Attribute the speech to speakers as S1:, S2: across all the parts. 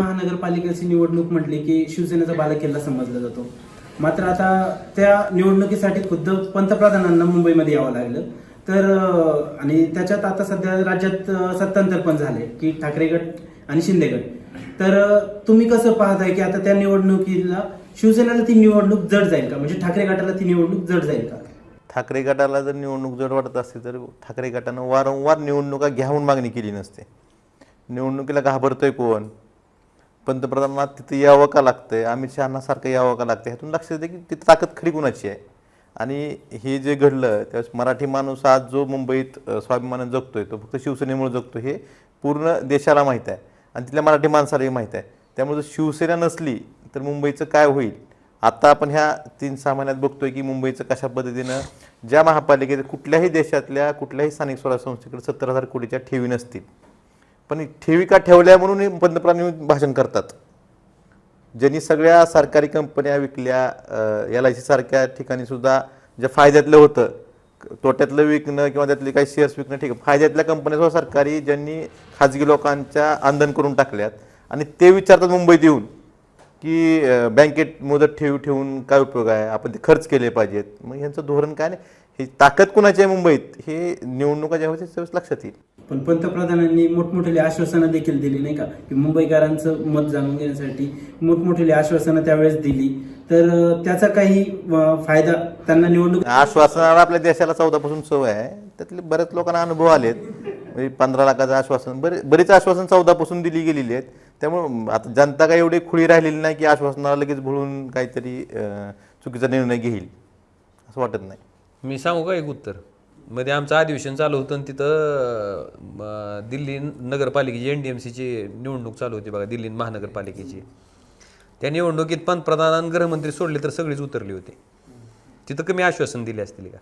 S1: महानगरपालिकेची निवडणूक म्हटली की शिवसेनेचा बालेकिल्ला समजला जातो. मात्र आता त्या निवडणुकीसाठी खुद्द पंतप्रधानांना मुंबईमध्ये यावं लागलं. तर आणि त्याच्यात आता सध्या राज्यात सत्तांतर पण झाले की ठाकरे गट आणि शिंदे गट. तर तुम्ही कसं पाहताय की आता त्या निवडणुकीला शिवसेनेला ती निवडणूक जड जाईल का? म्हणजे ठाकरे गटाला ती निवडणूक जड जाईल का?
S2: ठाकरे गटाला जर निवडणूक जड वाटत असते तर ठाकरे गटानं वारंवार निवडणुका घ्यावून मागणी केली नसते. निवडणुकीला घाबरतोय कोण? पंतप्रधानांना तिथं यावं का लागतंय? अमित शहाना सारखं यावं का लागतं ह्यातून लक्षात येते की तिथं ताकद खरी कुणाची आहे? आणि हे जे घडलं त्यावेळेस मराठी माणूस आज जो मुंबईत स्वाभिमानानं जगतो जगतोय तो फक्त शिवसेनेमुळे जगतो हे पूर्ण देशाला माहीत आहे. आणि तिथल्या मराठी माणसालाही माहीत आहे. त्यामुळे जर शिवसेना नसली तर मुंबईचं काय होईल? आता आपण ह्या तीन सहा महिन्यात बघतोय की मुंबईचं कशा पद्धतीनं ज्या महापालिकेत कुठल्याही देशातल्या कुठल्याही स्थानिक स्वराज्य संस्थेकडे सत्तर हजार कोटीच्या ठेवी नसतील. पण ठेविका ठेवी का ठेवल्या म्हणून हे पंतप्रधान भाषण करतात. ज्यांनी सगळ्या सरकारी कंपन्या विकल्या एल आय सीसारख्या ठिकाणी सुद्धा जे फायद्यातलं होतं तोट्यातलं विकणं किंवा त्यातले काही शेअर्स विकणं ठीक आहे. फायद्यातल्या कंपन्या सुद्धा सरकारी ज्यांनी खाजगी लोकांच्या आंदन करून टाकल्यात आणि ते विचारतात मुंबईत येऊन. की बँकेत मुदत ठेव ठेवून काय उपयोग आहे? आपण ते खर्च केले पाहिजेत. मग यांचं धोरण काय नाही? ही ताकद कुणाची आहे मुंबईत? हे निवडणुका ज्या होत्या लक्षात येईल.
S1: पण पंतप्रधानांनी मोठमोठे आश्वासनं देखील दिली नाही का? की मुंबईकरांचं मत जाणून घेण्यासाठी मोठमोठे आश्वासनं त्यावेळेस दिली. तर त्याचा काही फायदा त्यांना निवडणूक
S2: आश्वासनाला आपल्या देशाला चौदापासून सवय आहे. त्यातले बऱ्याच लोकांना अनुभव आलेत. म्हणजे पंधरा लाखाचं आश्वासन. बरे बरेच आश्वासन चौदापासून दिली गेलेली आहेत. त्यामुळे आता जनता काही एवढी खुळी राहिलेली नाही की आश्वासनाला लगेच भुळून काहीतरी चुकीचा निर्णय घेईल असं वाटत नाही.
S3: मी सांगू का एक उत्तर? मध्ये आमचं अधिवेशन चालू होतं आणि तिथं दिल्ली नगरपालिकेची एन डी एम सीची निवडणूक चालू होती बघा दिल्ली महानगरपालिकेची. त्या निवडणुकीत पंतप्रधान आणि गृहमंत्री सोडले तर सगळीच उतरली होती. तिथं कमी आश्वासन दिले असतील का?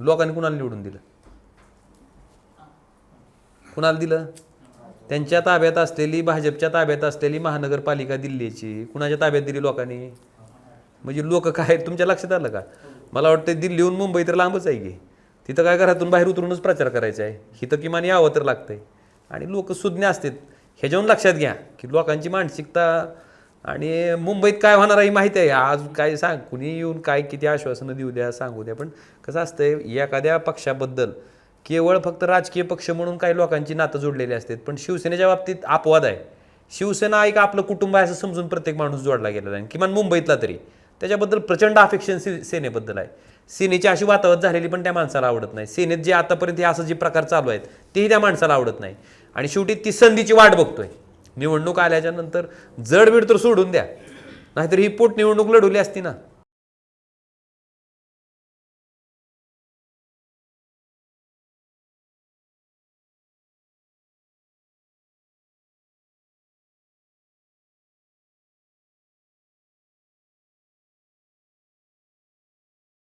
S3: लोकांनी कुणाला निवडून दिलं? कुणाला दिलं? त्यांच्या ताब्यात असलेली भाजपच्या ताब्यात असलेली महानगरपालिका दिल्लीची. कुणाच्या ताब्यात दिली लोकांनी? म्हणजे लोक काय तुमच्या लक्षात आलं का? मला वाटतं दिल्लीहून मुंबई तर लांबच आहे की. तिथं काय घरातून बाहेर उतरूनच प्रचार करायचा आहे. इथं किमान यावं तर लागतंय. आणि लोक सुज्ञ असतात. ह्याच्यावरून लक्षात घ्या की लोकांची मानसिकता आणि मुंबईत काय होणार आहे माहिती आहे. आज काय सांग कुणी येऊन काय किती आश्वासनं देऊ द्या सांगू द्या. पण कसं असतंय एखाद्या पक्षाबद्दल केवळ फक्त राजकीय पक्ष म्हणून काही लोकांची नातं जोडलेली असतात पण शिवसेनेच्या बाबतीत अपवाद आहे. शिवसेना एक आपलं कुटुंब आहे असं समजून प्रत्येक माणूस जोडला गेलेला आहे. किमान मुंबईतला तरी. त्याच्याबद्दल प्रचंड अफेक्शन सेनेबद्दल आहे. सेनेची अशी वातावत झालेली पण त्या माणसाला आवडत नाही. सेनेत जे आतापर्यंत हे असं जे प्रकार चालू आहेत तेही त्या माणसाला आवडत नाही. आणि शेवटी ती संधीची वाट बघतोय. निवडणूक आल्याच्यानंतर जडबीड तर सोडून द्या. नाहीतर ही पोटनिवडणूक लढवली असती ना.